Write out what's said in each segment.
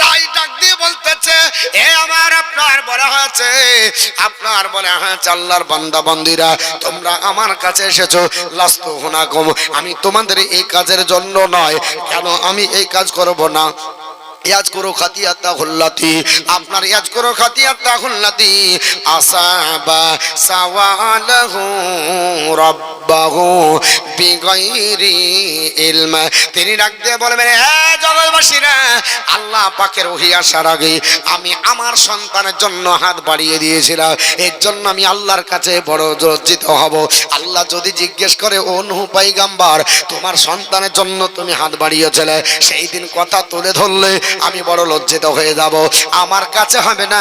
তাই দিয়ে বলতেছে, এ আপনার বলা হয়েছে, আপনার তোমরা আমার কাছে এসেছ, লাস্তু আমি তোমাদের এই কাজের জন্য নয়, কেন আমি এই কাজ করব না? ইয়াজ করো খাতিয়াতা হুল্লাতি আপনার ইয়াজ করো খাতিয়াতা হুল্লাতি আসাবা সাওয়ালাহু রাব্বাহু বিগাইরি ইলম। তিনি ডাক দিয়ে বলবেন হ্যাঁ জগৎবাসীরা, আল্লাহ পাকের ওহি আসার আগে আমি আমার সন্তানের জন্য হাত বাড়িয়ে দিয়েছিলাম। এর জন্য আমি আল্লাহর কাছে বড় লজ্জিত হব। আল্লাহ যদি জিজ্ঞেস করে, ও নুহু পাইগাম্বার তোমার সন্তানের জন্য তুমি হাত বাড়িয়েছিলে? সেই দিন কথা তুলে ধরলে। আমি বড় লজ্জিত হয়ে যাব। আমার কাছে হবে না,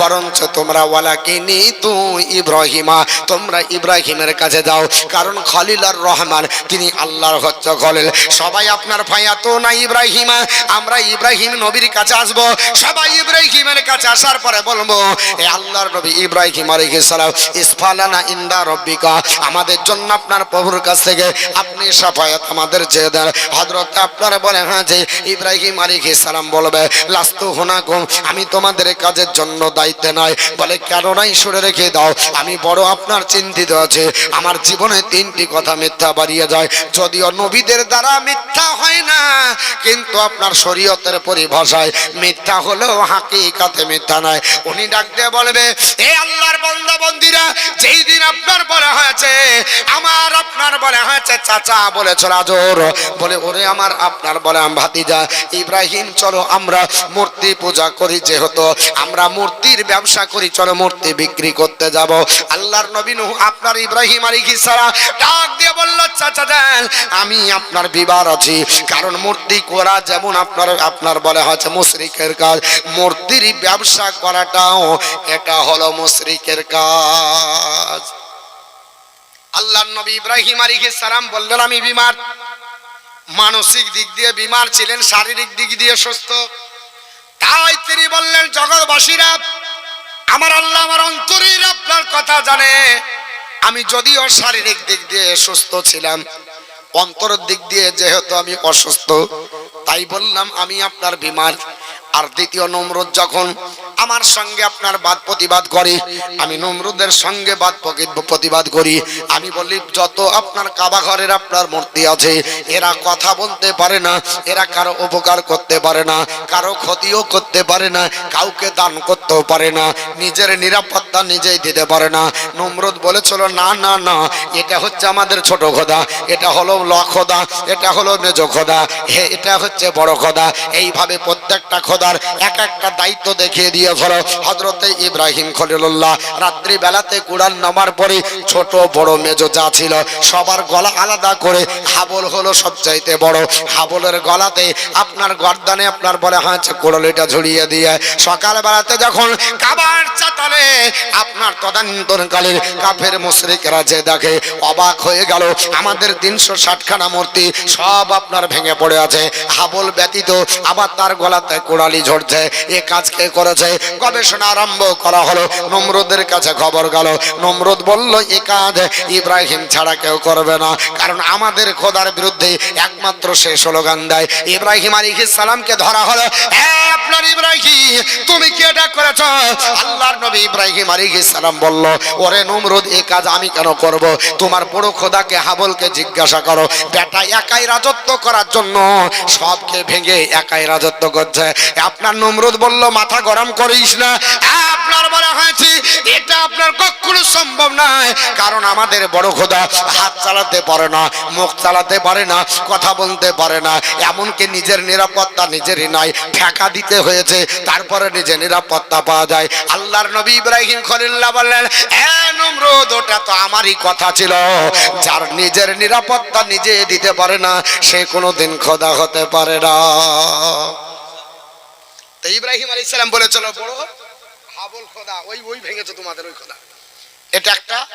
বরঞ্চ তোমরা ওয়ালাকিনি তুই ইব্রাহিমা, তোমরা ইব্রাহিমের কাছে যাও। কারণ খলিল আর রহমান, তিনি আল্লাহর হচ্ছে খলিল। সবাই আপনার ভাইয়া তো না ইব্রাহিমা? আমরা ইব্রাহিম নবীর কাছে আসব। সবাই ইব্রাহিমের কাছে আসার পরে বলব, এ আল্লাহর নবী ইব্রাহিম আলাইহিস সালাম, ইসফালানা ইন্দা রব্বিকা, আমাদের জন্য আপনার প্রভুর কাছ থেকে আপনি সাফায়াত আমাদের চেয়ে দেন। হযরত আপনারা বলে হ্যাঁ যে ইব্রাহিম আলাইহিস সালাম বলবে, লাস্তু হোনা হুনাকুম, আমি তোমাদের কাজের জন্য দায়িত্বে নয়। বলে কেন নাই সরে রেখে দাও, আমি বড় আপনার চিন্তিত আছে। আমার জীবনে তিনটি কথা মিথ্যা বাড়িয়ে যায়। যদিও নবীদের দ্বারা মিথ্যা হয় না, কিন্তু আপনার শরীয়তের পরিভাষায় মিথ্যা হলেও হাকিকাতে মিথ্যা নয়। উনি ডাক দিয়ে বলবে, এ আল্লাহর বন্দা বন্দিরা, যেই দিন আপনার বলা হয়েছে, আমার আপনার বলা হয়েছে, চাচা বলেছ, রাজর। বলে, ওরে আমার আপনার বলে আম ভাতিজা, ইব্রাহিম চলো আমরা মূর্তি পূজা করি যেহেতু আমরা মূর্তির ব্যবসা করি, চলো মূর্তি বিক্রি করতে যাব। আল্লাহর নবী নূহ আপনার ইব্রাহিম আলাইহিস সালাম ডাক দিয়ে বলল, চাচা যান আমি আপনার বিবার আছি। কারণ মূর্তি করা যেমন আপনার আপনার বলে হচ্ছে মুশরিকের কাজ। মূর্তির ব্যবসা করাটাও এটা হলো মুশরিকের কাজ। আল্লাহর নবী ইব্রাহিম আলাইহিস সালাম বললেন, আমি বিমার মানসিক দিক দিয়ে বিমার ছিলেন, শারীরিক দিক দিয়ে সুস্থ। তাই তিনি বললেন, জগৎবাসীরা, আমার আল্লাহ আমার অন্তরের আপনার কথা জানে। আমি যদিও শারীরিক দিক দিয়ে সুস্থ ছিলাম, অন্তরের দিক দিয়ে যেহেতু আমি অসুস্থ, তাই বললাম, আমি আপনার বিমার আর দ্বিতীয় নমরুদ যখন আমার সঙ্গে আপনার বাদ প্রতিবাদ করে, আমি নমরুদের সঙ্গে বাদ প্রতিবাদ করি। আমি বলি, যত আপনার কাবা ঘরের আপনার মূর্তি আছে, এরা কথা বলতে পারে না, এরা কারও উপকার করতে পারে না, কারও ক্ষতিও করতে পারে না, কাউকে দান করতেও পারে না, নিজের নিরাপত্তা নিজেই দিতে পারে না। নমরুদ বলেছিল না না না, এটা হচ্ছে আমাদের ছোট খোদা, এটা হলো ল খোদা এটা হলো মেজ খোদা, হে, এটা হচ্ছে বড় খোদা। এইভাবে প্রত্যেকটা খোদার এক একটা দায়িত্ব দেখিয়ে দিয়ে ফেলো হজরতে ইব্রাহিম খলিলুল্লাহ রাত্রি বেলাতে কুড়াল নামার পরে ছোট বড় মেজ যা ছিল, সবার গলা আলাদা করে হাবল হলো সবচাইতে বড়। হাবলের গলাতে আপনার গর্দানে আপনার বলে হাঁচ কোড়লিটা ঝুড়িয়ে দিয়ে। সকাল বেলাতে যখন কাবার চাতালে আপনার তদান্তরকালীন কাফের মুশরিকরা যে দেখে, অবাক হয়ে গেল, আমাদের তিনশো ষাটখানা মূর্তি সব আপনার ভেঙে পড়ে আছে। হাবল ব্যতীত আবার তার গলাতে কোড়ালি ঝরছে এ কাজ কে করেছে? গবেষণা আরম্ভ করা হলো নমরুদের কাছে খবর গেল। নমরুদ বলল এ কাজ ইব্রাহিম ছাড়া কেউ করবে না কারণ আমাদের খোদার বিরুদ্ধে একমাত্র সে স্লোগান দেয়। ইব্রাহিম আলাইহিস সালামকে ধরা হলো "হ্যাঁ, আপনার ইব্রাহিম তুমি কি এটা করেছ? আল্লাহর নবী ইব্রাহিম আলাইহিস সালাম বলল ওরে নমরুদ এই কাজ আমি কেন করব? তোমার বড় খোদাকে হাবলকে জিজ্ঞাসা করো। বেটা একাই রাজত্ব করার জন্য সবকে ভেঙে একাই রাজত্ব করছে। আপনার নমরুদ বলল, মাথা গরম করিস না। আপনার বলা হয়েছে, এটা আপনার কখনো সম্ভব নয়। কারণ আমাদের বড় খোদা হাত চালাতে পারে না, মুখ চালাতে পারে না, কথা বলতে পারে না। এমনকি নিজের নিরাপত্তা নিজেরই নয় ঠেকা দিতে হয়েছে, তারপরে নিজে নিরাপত্তা পাওয়া যায়। আল্লাহর নবী ইব্রাহিম খলিল্লাহ বললেন, "এ নমরুদ, ওটা তো আমারই কথা ছিল। যার নিজের নিরাপত্তা নিজে দিতে পারে না, সে কোনো দিন খোদা হতে পারে না। তো ইব্রাহিম আলাইহিস সালাম বলেছিল বড় হাবল খোদা, ওই ওই ভেঙেছে তোমাদের, ওই খোদা। এটা একটা।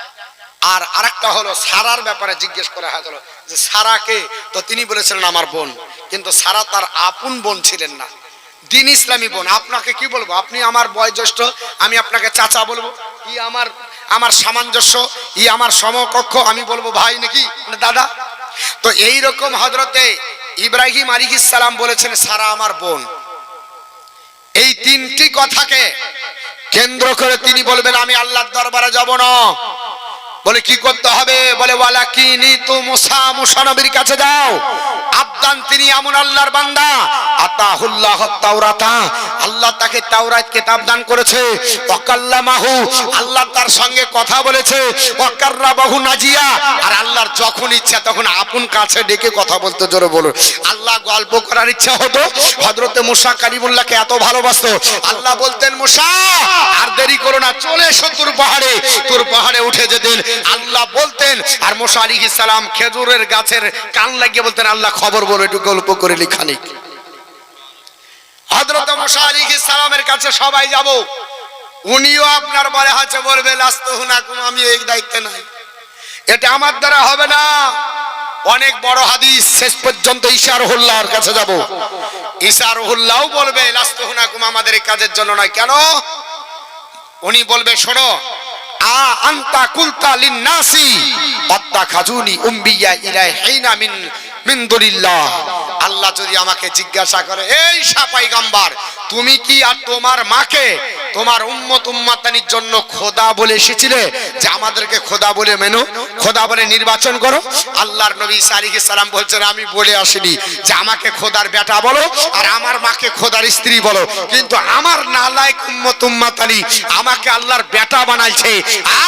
আর আরেকটা হলো, সারার ব্যাপারে জিজ্ঞেস করা হয়েছিল যে সারাকে? তো তিনি বলেছিলেন, আমার বোন। কিন্তু সারা তার আপন বোন ছিলেন না। দিন ইসলামী বোন। আপনাকে কি বলব? আপনি আমার বয়োজ্যেষ্ঠ, আমি আপনাকে চাচা বলব। ই আমার আমার সামঞ্জস্য, ই আমার সমকক্ষ, আমি বলব, ভাই নাকি? মানে দাদা? তো এই রকম হজরতে ইব্রাহিম আলিক সালাম বলেছেন, সারা আমার বোন। এই তিনটি কথাকে কেন্দ্র করে তিনি বলবেন, আমি আল্লাহর দরবারে যাব না। বলে কি করতে হবে? বলে ওয়ালা কি নি তু মুসা মুসা নবীর কাছে যাও। আবদান তিনি এমন আল্লাহর বান্দা। আতাহুল্লাহ তাওরাতা আল্লাহ তাকে তাওরাত কিতাব দান করেছে। ওয়াকাল্লামাহু, আল্লাহ তার সঙ্গে কথা বলেছে। ওয়াকাররাবাহু নাজিয়া, আর আল্লাহর যখন ইচ্ছা তখন আপন কাছে ডেকে কথা বলতে জোরে বলুন। আল্লাহ গল্প করার ইচ্ছা হতো, হযরতে মুসা কালিমুল্লাহকে এত ভালোবাসতো। আল্লাহ বলতেন, মুসা, আর দেরি করো না, চলে এসো তোর পাহাড়ে তোর পাহাড়ে উঠে যেতেন আল্লাহ বলতেন, আর মুসা আলাইহিস সালাম খেজুরের গাছের কান লাগিয়ে বলতেন, আল্লাহ খবর বলো একটু গল্প করে লিখানিক হযরত মুসা আলাইহিস সালামের কাছে সবাই যাব। উনিও আপনার বলে আছে বলবে, লাস্ত হুনাকুম আমি এই দায়িত্বে নাই। এটা আমার দ্বারা হবে না। অনেক বড় হাদিস, শেষ পর্যন্ত ঈশার হুল্লাহর কাছে যাব। ঈশার হুল্লাহও বলবে, লাস্ত হুনাকুম আমাদের এই কাজের জন্য নয়। কেন? উনি বলবে, শোনো, আ আন্তা কুলতা লিন্নাসি আত্তা খাজুনি উম্বিয়া ইলাইহিনা মিন মিন দুনিল্লাহ আল্লাহ যদি আমাকে জিজ্ঞাসা করে, এই সাপাই গাম্বার তুমি কি আর তোমার মাকে, তোমার উম্মত উম্মাতানির জন্য খোদা বলে এসেছিলে যে আমাদেরকে খোদা বলে মেনো, খোদা বলে নির্বাচন করো? আল্লাহর নবী সারিকে সালাম বলছেন, আমি বলে আসিনি যে আমাকে খোদার বেটা বলো আর আমার মাকে খোদার স্ত্রী বলো। কিন্তু আমার নালায়ক উম্মত উম্মাতানি আমাকে আল্লাহর বেটা বানাইছে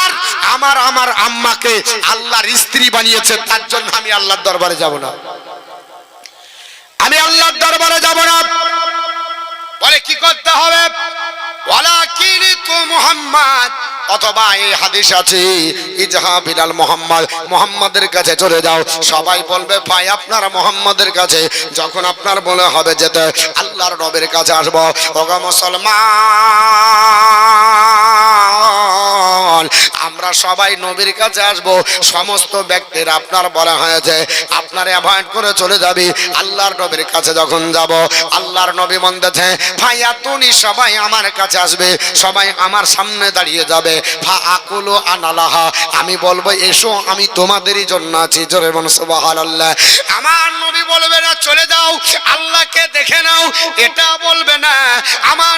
আর আমার আমার আম্মাকে আল্লাহর স্ত্রী বানিয়েছে। তার জন্য আমি আল্লাহর দরবারে যাব না। আমি আল্লাহর দরবারে যাব না। বলে কি করতে হবে? মুহাম্মদ। অথবা এই হাদিস আছে বিলাল মোহাম্মদ। মোহাম্মদের কাছে চলে যাও। সবাই বলবে, ভাই, আপনার মোহাম্মদের কাছে। যখন আপনার বলে হবে যেতে আল্লাহর নবের কাছে আসব। ওগো মুসলমান আমরা সবাই নবীর কাছে আসব। সমস্ত ব্যক্তির আপনার বলা হয়েছে, আপনার অ্যাভয়েড করে চলে যাবি। আল্লাহর নবীর কাছে যখন যাব, আল্লাহর নবী বলতেছে, ভাইয়া, তুমি সবাই আমার কাছে আসবে, সবাই আমার সামনে দাঁড়িয়ে যাবে। ফা আকুলু আনালাহা, আমি বলব, এসো, আমি তোমাদেরই জন্য আছি। জোরে বল সুবহানাল্লাহ। আমার নবী বলবে না, চলে যাও, আল্লাহকে দেখে নাও। এটা বলবে না, আমার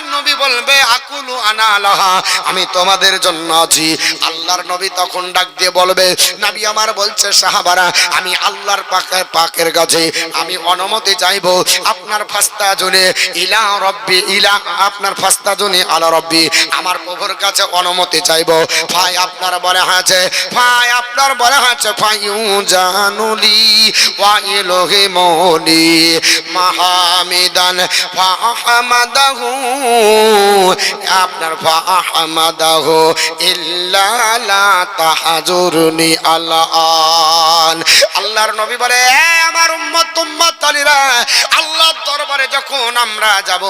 বলবে, আকুলু আনালাহা আমি তোমাদের জন্য আছি। আল্লাহর নবী তখন ডাক দিয়ে বলবে, নবী আমার বলছে, সাহাবারা, আমি আল্লাহর পাকের পাকের কাছে, আমি অনুমতি চাইব, আপনার ফাস্তা জনে ইলা রব্বি, ইলা আপনার ফাস্তা জনে আলা রব্বি, আমার প্রভুর কাছে অনুমতি চাইব। ভাই, আপনার বলে আছে, ভাই, আপনার বলে আছে, ফাইউ জানুলি ওয়া ইলোহে মনি মাহামিদান ফাহামাদাহু আপনার ফাহামাদাহু ইল্লা তাহাজুরনি আলান আল্লাহর নবী বলে আমার উম্মত উম্মত আলীরা, আল্লাহর দরবারে যখন আমরা যাব,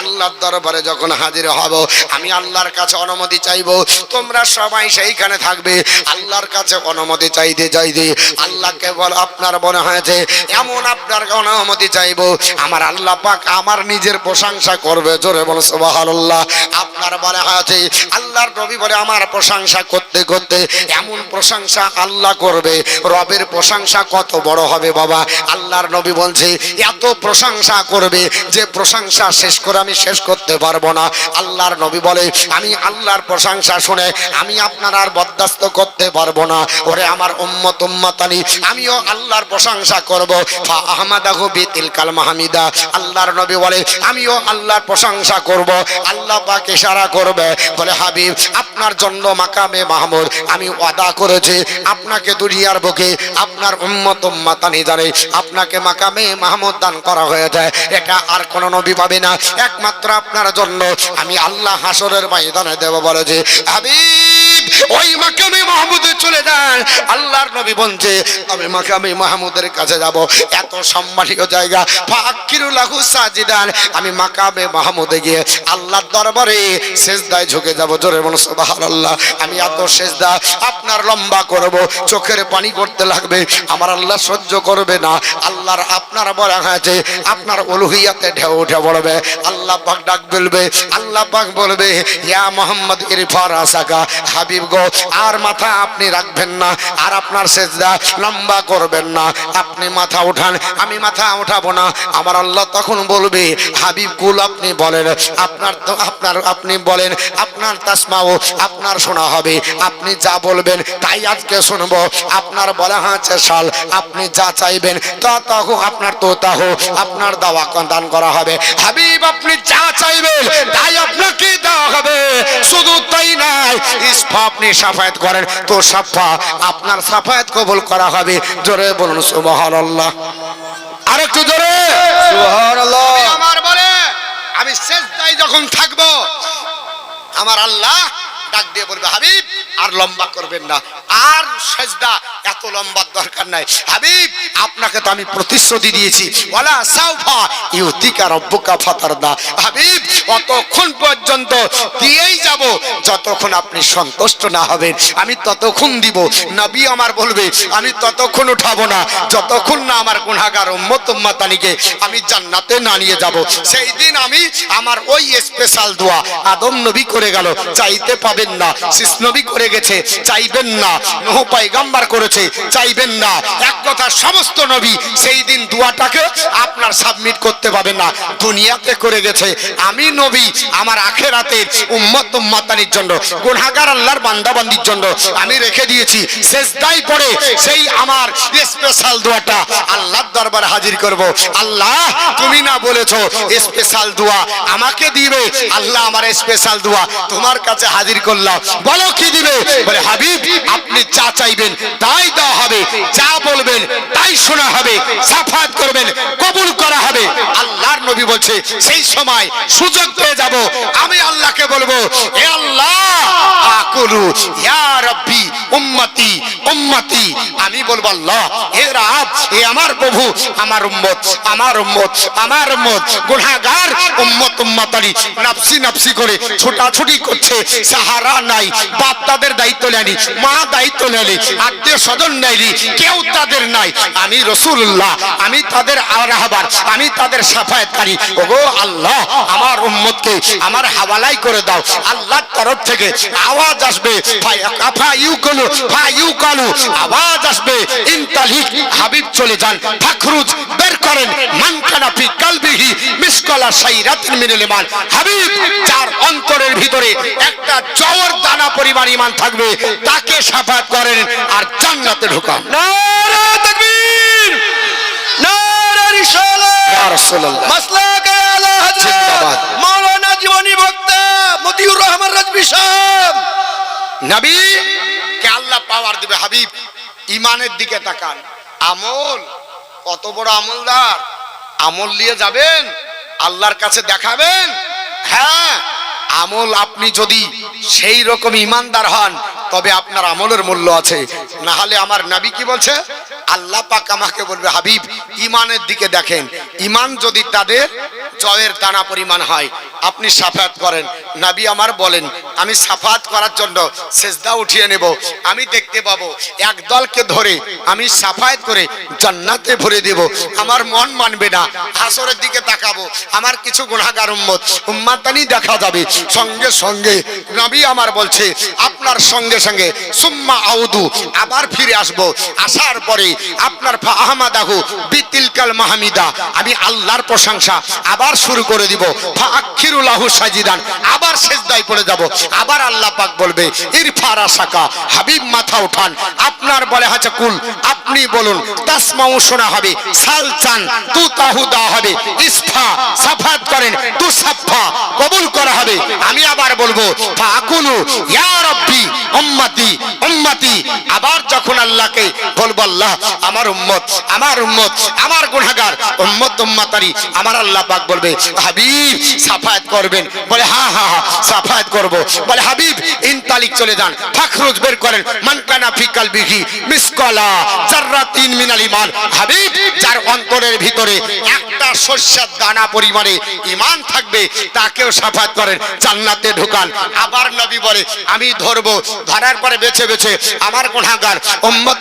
আল্লাহর দরবারে যখন হাজির হব, আমি আল্লাহর কাছে অনুমতি চাইব, তোমরা সবাই সেইখানে থাকবে। আল্লাহর কাছে অনুমতি চাইতে চাইতে আল্লাহকে বল আপনার মনে হয়েছে, এমন আপনার অনুমতি চাইব। আমার আল্লাহ পাক আমার নিজের প্রশংসা করবে, জোরে বল সুবহানাল্লাহ। আপনার মনে হয়েছে আল্লাহর নবী বলে আমার প্রশংসা করতে করতে এমন প্রশংসা আল্লাহ করবে? রবের প্রশংসা কত বড় হবে বাবা? আল্লাহর নবী বলছে, এত প্রশংসা করবে যে প্রশংসা শেষ করে আমি শেষ করতে পারব না। আল্লাহর নবী বলে, আমি আল্লাহর প্রশংসা শুনে আমি আপনার আর বরদাস্ত করতে পারব না। ওরে আমার উম্মত উম্মতানি, আমিও আল্লাহর প্রশংসা করব। ফা আহমাদাহু বিতিলকাল মাহমিদা। আল্লাহর নবী বলে, আমিও আল্লাহর প্রশংসা করব। আল্লাহ পাক ইশারা করবে, বলে, হাবিব, আপনার জন্য মাকামে মাহমুদ আমি ওয়াদা করেছি। আপনাকে দুনিয়ার বুকে, আপনার উম্মত উম্মাতানি জানে আপনাকে মাকামে মাহমুদ দান করা হয়েছে। এটা আর কোন নবী পাবে না। একমাত্র আপনার জন্য আমি আল্লাহ হাসরের ময়দানে দেব বলেছে। হাবিব, ওই মাকামে মাহমুদে চলে যান। আল্লাহর নবী বলছে, আমি মাকামে মাহমুদের কাছে যাব। এত সম্মানীয় জায়গা। ফাকিরুল্লাহু সাজিদান। আমি মাকামে মাহমুদে গিয়ে আল্লাহর দরবারে সেজদায় ঝুঁকে যাব, জোরে বলো, সুবহানাল্লাহ। আমি এত সেজদা আপনার লম্বা করব, চোখের পানি করতে লাগবে, আমার আল্লাহ সহ্য করবে না। আল্লাহর আপনার বলা হয়েছে, আপনার অলুহিয়াতে ঢেউ উঠে পড়বে। আল্লাহ পাক ডাক বলবে, আল্লাহ পাক বলবে, ইয়া মোহাম্মদ ইরফার আসাকা, হাবিব গো, আর মাথা আপনি রাখবেন না, আর আপনার সেজদা লম্বা করবেন না। আপনি মাথা উঠান, আমি মাথা উঠাবো না। আমার আল্লাহ তখন বলবে, হাবিব কুল আপনি বলেন, আপনার তো আপনার, আপনি বলেন, আপনার তাসমাও আপনার শোনা হবে। আপনি যা বলবেন তাই আজকে শুনব। আপনার বলা হচ্ছে সাল, আপনি যা চাইবেন তা তাহু, আপনার তো তাহু, আপনার দাওয়া দান করা হবে। হাবিব, আপনি যা চাইবেন তাই আপনাকে দেওয়া হবে। শুধু তাই নাই ইসফা আপনি সাফায়াত করেন, তো সাফা, আপনার সাফায়াত কবুল করা হবে। জোরে বলুন, সুবহানাল্লাহ। আরেকটু জোরে। সুবহানাল্লাহ। আমি শেষ যখন থাকব আমার আল্লাহ ডাক দিয়ে বলবে, হাবিব, আর লম্বা করবেন না। আর সেজদা এত লম্বার দরকার নাই। হাবিব, আপনাকে তো আমি প্রতিশ্রুতি দিয়েছি। ওয়ালা সাউফা, ইউতিকা রব্বুকা ফাতারদা। হাবিব, অতক্ষণ পর্যন্ত দিয়েই যাব। যতক্ষণ আপনি সন্তুষ্ট না হবেন, আমি ততক্ষণ দিব। নবী আমার বলবে, আমি ততক্ষণ উঠাবো না। যতক্ষণ না আমার উম্মত উম্মাতানিকে আমি জান্নাতে না নিয়ে যাব। সেই দিন আমি আমার ওই স্পেশাল দোয়া আদম নবী করে গেল। চাইতে পাবেন না। শিস নবী করে গেছে, চাইবেন না। নহু পাইগাম্বার করেছে, চাইবেন না। এক কথা, সমস্ত নবী সেই দিন দোয়াটাকে আপনার সাবমিট করতে পাবেন না। দুনিয়াতে করে গেছে। আমি নবী, আমার আখেরাতের উম্মত উম্মাতানির জন্য, গুনাহগার আল্লাহর বান্দাবান্দির জন্য আমি রেখে দিয়েছি। শেষদাই পড়ে সেই আমার স্পেশাল দোয়াটা আল্লাহর দরবারে হাজির করব। আল্লাহ, তুমি না বলেছ স্পেশাল দোয়া আমাকে দিবে। আল্লাহ আমার স্পেশাল দোয়া তোমার কাছে হাজির করলাম বলো কি দিবে? বলে, হাবিব, আপনি যা চাইবেন তাই দেওয়া হবে, যা বলবেন তাই শোনা হবে সাফাত করবেন, কবুল করা হবে। আল্লাহর নবী বলছে, সেই সময় সুযোগ পেয়ে যাব। আমি আল্লাহকে বলব, হে আল্লাহ, আকুলু, ইয়া রাব্বি উম্মতি উম্মতি। আমি বলব, আল্লাহ, হে হে আমার প্রভু, আমার উম্মত আমার উম্মত আমার উম্মত। গুনাহগার, উম্মত, উম্মতারি, নাফসি নাফসি করে ছোটাছুটি করছে। সাহারা নাই, বাপ তাদের দায়িত্ব নেয়নি, মা দায়িত্ব নেয়নি, আত্মীয় স্বজন নেয়নি, কেউ তাদের নাই। আমি রসুল্লাহ আমি তাদের রাহবার, আমি তাদের সাফায়াতকারী। ওগো আল্লাহ, আমার উম্মতকে আমার হাওয়ালাই করে দাও। আল্লাহর তরফ থেকে আওয়াজ আসবে। ফায়া ইউকালু ফা ইউকালু আওয়াজ আসবে ইনতালিক হাবিব চলে যান ফাখরুজ বের করেন মান কানা ফি কালবিহি মিসকালা সাইরাতিন মিনাল ইমান হাবিব যার অন্তরের ভিতরে একটা জওর দানা পরিমাণ ঈমান থাকবে তাকে সাফাত করেন আর জান্নাতে ঢোকান। নারা তাকবীর নারা রিসালাত ইয়া রাসূলুল্লাহ। মাসলাকে আলা হযরত। মাওলানা জীবনী বক্তা মতিউর রহমান রাজবি সাহেব। নবী, কে আল্লাহ পাওয়ার দিবে হাবিব? ইমানের দিকে তাকান। আমল, কত বড় আমলদার। আমল নিয়ে যাবেন, আল্লাহর কাছে দেখাবেন। হ্যাঁ আমল আপনি যদি সেই রকম ইমানদার হন, তবে আপনার আমলের মূল্য আছে। না হলে আমার নবী কি বলছে? আল্লাহ পাক আমাকে বলবে, হাবিব ইমানের দিকে দেখেন। ইমান যদি তাদের জয়ের দানা পরিমাণ হয়, আপনি সাফাত করেন। নাবি আমার বলেন, আমি সাফাত করার জন্য সেজদা উঠিয়ে নেব। আমি দেখতে পাবো, এক দলকে ধরে আমি সাফায়াত করে জান্নাতে ভরে দেব। আমার মন মানবে না, হাসরের দিকে তাকাবো। আমার কিছু গুণাগার উম্মত, উম্মাতানি দেখা যাবে। সঙ্গে সঙ্গে নবী আমার বলছে, আপনার সঙ্গে সঙ্গে, সুম্মা আউদু, আবার ফিরে আসব। আসার পরে আপনার আহমাদাহু বিতিলকাল মাহমিদা। আমি আল্লাহর প্রশংসা আবার শুরু করে দিব। ফাক্ষিরুল্লাহু সাজিদান, আবার সেজদায় পড়ে যাব। আবার আল্লাহ পাক বলবে, ইরফারা সাকা, হাবিব মাথা উঠান। আপনার বলে হাছে কুল, আপনি বলুন, তাসমাউ শোনা হবে, সাল চান তু তাহু দা হবে, ইসফা, সাফাত করেন তু সাফা কবুল করা হবে। আমি আবার বলব, ফাকুলু, ইয়া রব্বি, উম্মতি উম্মতি। আবার যখন আল্লাহকে বলব, আল্লাহ, আমার উম্মত আমার উম্মত, আমার গুনাহগার, উম্মত উম্মাতারি, আমার আল্লাহ পাক বলবে, হাবিব, সাফায়াত করবেন। বলে হ্যাঁ হ্যাঁ হ্যাঁ সাফায়াত করব। বলে, হাবিব, ইন তালিক চলে যান। ফাখরুজ বের করেন। মান কানা ফি কালবিহি মিসকালা জাররাতিন মিনাল ঈমান। হাবিব, যার অন্তরের ভিতরে একটা শস্যের দানা পরিমাণে ঈমান থাকবে, তাকেও সাফায়াত করেন। জান্নাতে ঢুকান। আবার নবী বলে, আমি ধরবো। ধরার পরে বেছে বেছে আমার গুনাহগার উম্মত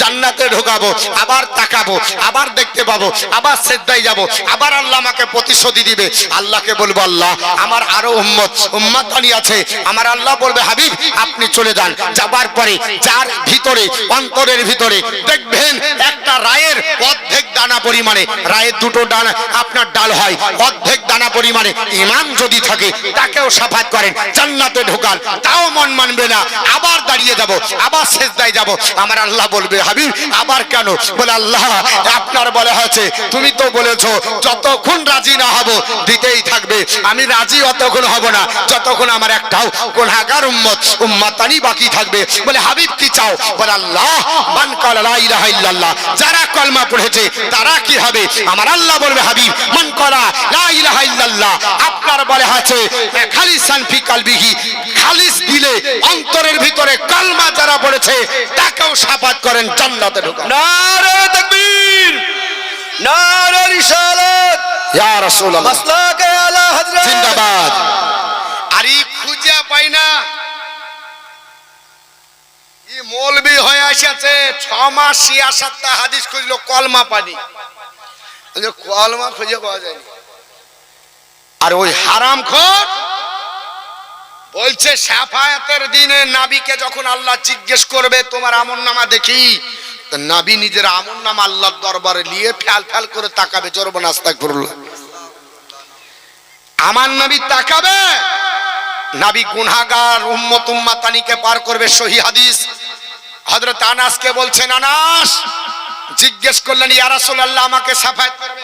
জান্নাতে ঢোকাবো, আবার তাকাবো, আবার দেখতে পাবো, আবার সেদ্দাই যাব, আবার আল্লাহ আমাকে প্রতিশ্রুতি দিবে। আল্লাহকে বলব, আল্লাহ, আমার আরও উম্মত উম্মাতানি আছে। আমার আল্লাহ বলবে, হাবিব, আপনি চলে যান। যাবার পরে যার ভিতরে, অন্তরের ভিতরে দেখবেন একটা রায়ের অর্ধেক দানা পরিমাণে, রায়ের দুটো ডানা আপনার ডাল হয়, অর্ধেক দানা পরিমাণে ইমান যদি থাকে, তাকেও সাফাত করেন, জান্নাতে ঢোকান। তাও মন মানবে না। আবার দাঁড়িয়ে যাব, আবার শেষদায় যাব। আমার আল্লাহ বলবে, হাবিব, আবার কেন? বলে, আল্লাহ, আপনার বলে হয়েছে। তুমি তো বলেছ, যতক্ষণ রাজি না হব, দিতেই থাকবে। আমি রাজি অতক্ষণ হব না। যতক্ষণ আমার একটাও গুনাহগার উম্মত, উম্মাতানি বাকি থাকবে। বলে, হাবিব, কি চাও? বলে, আল্লাহ, মান কালা লা ইলাহা ইল্লাল্লাহ। যারা কলমা পড়েছে, তারা কি হবে? আমার আল্লাহ বলবে, হাবিব, মান কালা লা ইলাহা ইল্লাল্লাহ। আপনার বলে আছে খালিসান ফি কালবিহি খালিস দিলে অন্তরের ভিতরে কলমা যারা পড়েছে তাকেও সাফাত করেন জান্নাতে নারে তাকবীর নারে রিসালাত। ইয়া রাসূলুল্লাহ। মাসলাকে আলা হযরত জিন্দাবাদ। আরে খুঁজে পাই না। ই মৌলবি হয়ে এসেছে ছ মাস শিয়া সাতটা হাদিস খুঁজলো কলমা পানি। কলমা খুঁজে পাওয়া যায়নি। আর ওই হারাম খোর বলছে, সাফায়াতের দিনে নাবিকে যখন আল্লাহ জিজ্ঞেস করবে, তোমার আমন নামা দেখি? নাবি নিজের আমন নামা আল্লাহর দরবারে নিয়ে ফ্যাল ফ্যাল করে তাকাবে চরবন আস্তাক করল। আমার নাবি তাকাবে। নাবি গুনাগার উম্মত উম্মাতানিকে পার করবে সহি হাদিস। হযরত আনাসকে বলছেন, আনাস! জিজ্ঞেস করলেন, ইয়া রাসূলুল্লাহ, আমাকে সাফায়াত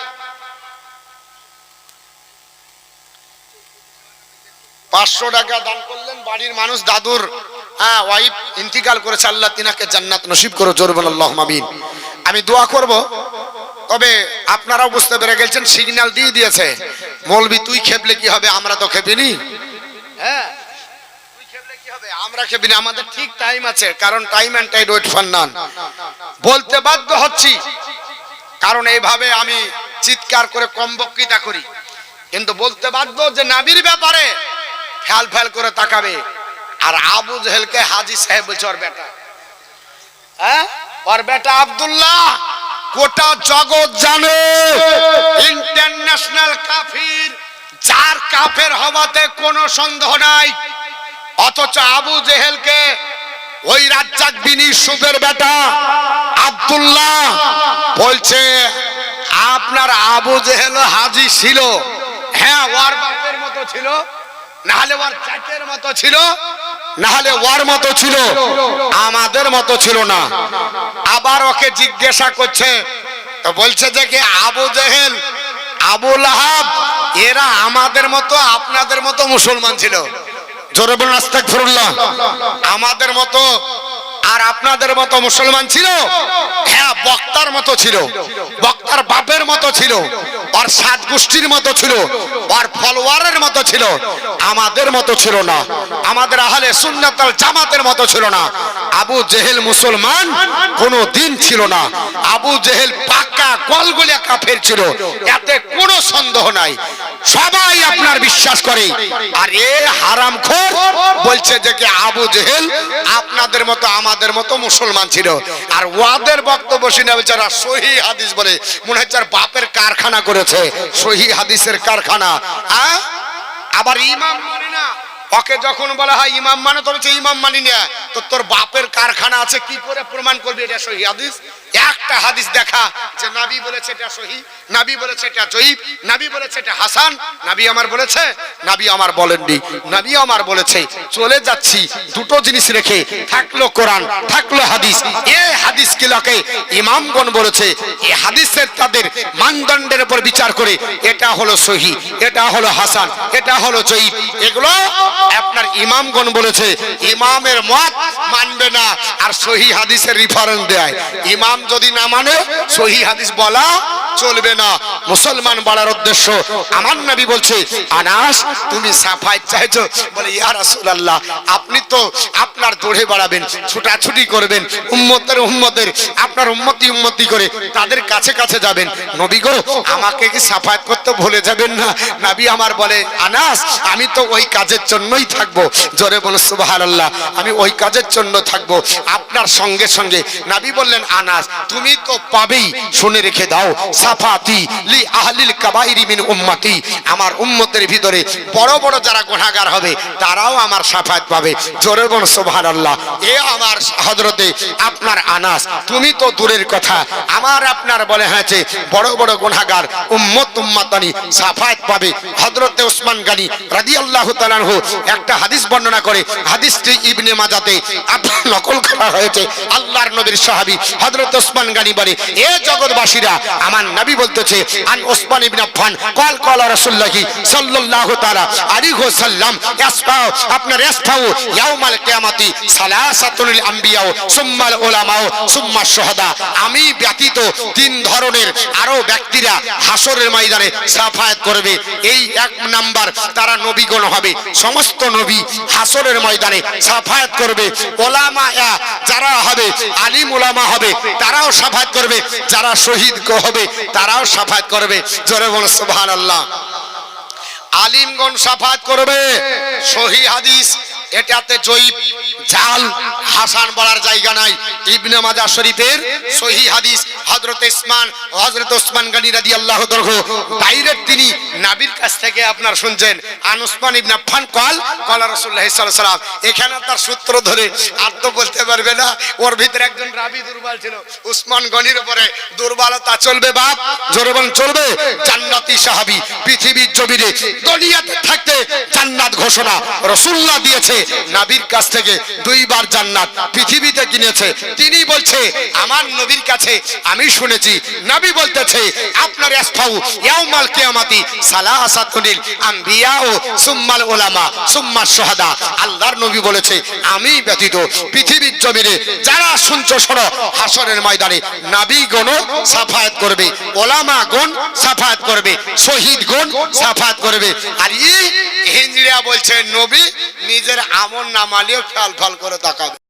পাঁচশো টাকা দান করলেন বাড়ির মানুষ, দাদুর হ্যাঁ ওয়াইফ ইন্তিকাল করেছে, আল্লাহ তিনাকে জান্নাত নসিব করো জোরবেন আল্লাহ মাবিন আমি দোয়া করব, তবে আপনারাও বুঝতে পেরে গেছেন সিগন্যাল দিয়ে দিয়েছে, মৌলবি, তুই খেপলে কি হবে, আমরা তো খেপিনি। হ্যাঁ? আমরা খেপিনি, আমাদের ঠিক টাইম আছে, কারণ time and tide wait for বলতে বাধ্য হচ্ছি, কারণ এইভাবে আমি চিৎকার করে কম বক্তৃতা করি। কিন্তু বলতে বাধ্য যে নাবির ব্যাপারে ফ্যাল ফ্যাল করে তাকাবে। আর আবু জেহেলকে হাজি সাহেব বলছে, ওর বেটা। হ্যাঁ? ওর বেটা আব্দুল্লাহ, গোটা জগৎ জানে। ইন্টারন্যাশনাল কাফির, যার কাফের হওয়াতে কোনো সন্দেহ নাই। অথচ আবু জেহেলকে ওই রাজ্জাক বিন ইউসুফের বেটা আব্দুল্লাহ বলছে, আপনার আবু জেহেল হাজি ছিল। হ্যাঁ ওয়ার বাপের মতো ছিল। নাহলে ওর চাকের মতো ছিল, নাহলে ওর মতো ছিল, আমাদের মতো ছিল না। আবার ওকে জিজ্ঞাসা করছে, তো বলছে যে কি আবু জেহেল, আবু লাহাব, এরা আমাদের মতো, আপনাদের মতো মুসলমান ছিল। জোরে বলুন, আস্তাগফিরুল্লাহ। আমাদের মতো আর আপনাদের মতো মুসলমান ছিল? হ্যাঁ বক্তার মতো ছিল। বক্তার বাপের মতো ছিল। আর সাত গোষ্ঠীর মতো ছিল আর ফলোয়ারের মতো ছিল, আমাদের মতো ছিল না, আমাদের আহলে সুন্নাতাল জামাতের মতো ছিল না, আবু জেহেল মুসলমান কোনো দিন ছিল না, আবু জেহেল পাক্কা গলগলিয়া কাফের ছিল, এতে কোনো সন্দেহ নাই, সবাই আপনার বিশ্বাস করে, আর এ হারাম বলছে যে কি আবু জেহেল আপনাদের মতো, আমাদের মতো মুসলমান ছিল, আর ওয়াদের বক্তব্য শুনে বেচারা সহি হাদিস বলে, মনে হচ্ছে বাপের কারখানা করেছে সহি হাদিসের কারখানা। আবার ইমাম মানে না, ওকে যখন বলা হয় ইমাম মানে তোর ইমাম মানি না, তো তোর বাপের কারখানা আছে, কি করে প্রমাণ করবি এটা সহি হাদিস? একটা হাদিস দেখা যে নাবি বলেছে এটা সহি, নাবি বলেছে এটা জয়ীব, নাবি বলেছে এটা হাসান, নাবি আমার বলেছে, নাবি আমার বলেননি, নাবি আমার বলেছে, চলে যাচ্ছি, দুটো জিনিস রেখে, থাকল কোরআন, থাকল হাদিস, এ হাদিস কিলাকে ইমামগণ বলেছে এই হাদিসের তাদের মানদণ্ডের উপর বিচার করে, এটা হলো সহি, এটা হলো হাসান, এটা হলো জয়ীব, এগুলো আপনার ইমামগণ বলেছে, ইমামের মত মানবে না, আর সহি হাদিসের রিফারেন্স দেয়, ইমাম যদি না মানে সহি হাদিস বলা চলবে না। মুসলমান বলার উদ্দেশ্য, আমার নবী বলছে, আনাস, তুমি সাফাই চাইছো? বলে, ইয়া রাসূলুল্লাহ, আপনি তো আপনার দৌড়ে বাড়াবেন, ছুটাছুটি করবেন, উম্মতের উম্মতের, আপনার উম্মতি উম্মতি করে তাদের কাছে কাছে যাবেন। নবী গো, আমাকে কি সাফায়াত করতে ভুলে যাবেন না? নবী আমার বলে, আনাস, আমি তো ওই কাজের জন্যই থাকব। জোরে বলে, সুবহানাল্লাহ, আমি ওই কাজের জন্য থাকব। আপনার সঙ্গে সঙ্গে নবী বললেন, আনাস, তুমি তো পাবেই, শুনে রেখে দাও। সাফাতি লি আহলিল কাবাইরি মিন উম্মতি। আমার উম্মতের ভিতরে বড় বড় যারা গুনাহগার হবে, তারাও আমার সাফায়াত পাবে। জোরে বল সুবহানাল্লাহ। এ আমার হযরতে আপনার আনাস, তুমি তো দূরের কথা। আমার আপনার বলে হয়েছে, বড় বড় গুনাহগার উম্মত উম্মাতানি সাফায়াত পাবে। হযরতে ওসমান গানি রাদিয়াল্লাহু তাআলা আনহু একটা হাদিস বর্ণনা করে। হাদিসটি ইবনে মাজাতে আপনার নকল করা হয়েছে। আল্লাহর নবীর সাহাবী হযরত ওসমান গানি বলে, এ জগৎবাসীরা, আমার নবী বলতেছে, আন ওসমান ইবনে আফফান কল কল রাসূলুল্লাহি সাল্লাল্লাহু তাআলা আলাইহি ওয়াসাল্লাম ইয়াসফাউ আপনার ইয়াসফাউ ইয়াউমাল কিয়ামতি সালাসাতুল আম্বিয়াও সুম্মাল উলামাও সুম্মা শুহাদা। আমি ব্যতীত তিন ধরনের আরও ব্যক্তিরা হাসরের ময়দানে সাফায়াত করবে। এই এক নাম্বার তারা নবীগণ হবে। সমস্ত নবী হাসরের ময়দানে সাফায়াত করবে। ওলামা যারা হবে, আলিম ওলামা হবে, তারাও সাফায়াত করবে। যারা শহীদ হবে তারাও সাফায়াত করবে। জোরে বল সুবহানাল্লাহ। আলিমগণ সাফাত করবে। সহি হাদিস এটাতে জয়ীব জাল হাসান বলার জায়গা নাই। ইবনে মাজাহ শরীফের সহি হাদিস হযরত ইসমান হযরত ওসমান গনি রাদিয়াল্লাহু তাআলা ডাইরেক্ট তিনি নাবির কাছ থেকে আপনার শুনছেন। আন ওসমান ইবনে আফফান কল কল সাল্লাল্লাহু সাল্লাম এখানে তার সূত্র ধরে আর তো বলতে পারবে না, ওর ভিতরে একজন রাবি দুর্বল ছিল। উসমান গনির উপরে দুর্বলতা চলবে বাপ জোরে বল চলবে, জান্নাতি সাহাবী, পৃথিবীর জমিনে, দুনিয়াতে থাকতে জান্নাত ঘোষণা রাসূলুল্লাহ দিয়েছে। নবীর কাছ থেকে দুইবার জান্নাত পৃথিবীতে কিনেছে। তিনি বলছে, আমার নবীর কাছে আমি শুনেছি। নবী বলতেছে, আপনার ইয়াউমাল ও সুম্মাল সুম্মা আল্লাহর নবী বলেছে, আমি ব্যতীত পৃথিবীর জমিনে যারা শুনছো শোনো হাসরের ময়দানে নাবিগণ সাফায়াত করবে ওলামা গণ সাফায়াত করবে শহীদ গণ সাফায়াত করবে। আর এই হিজড়িয়া বলছে, নবী নিজের আমল নামালিও খেয়াল ফল করে তাকাবে।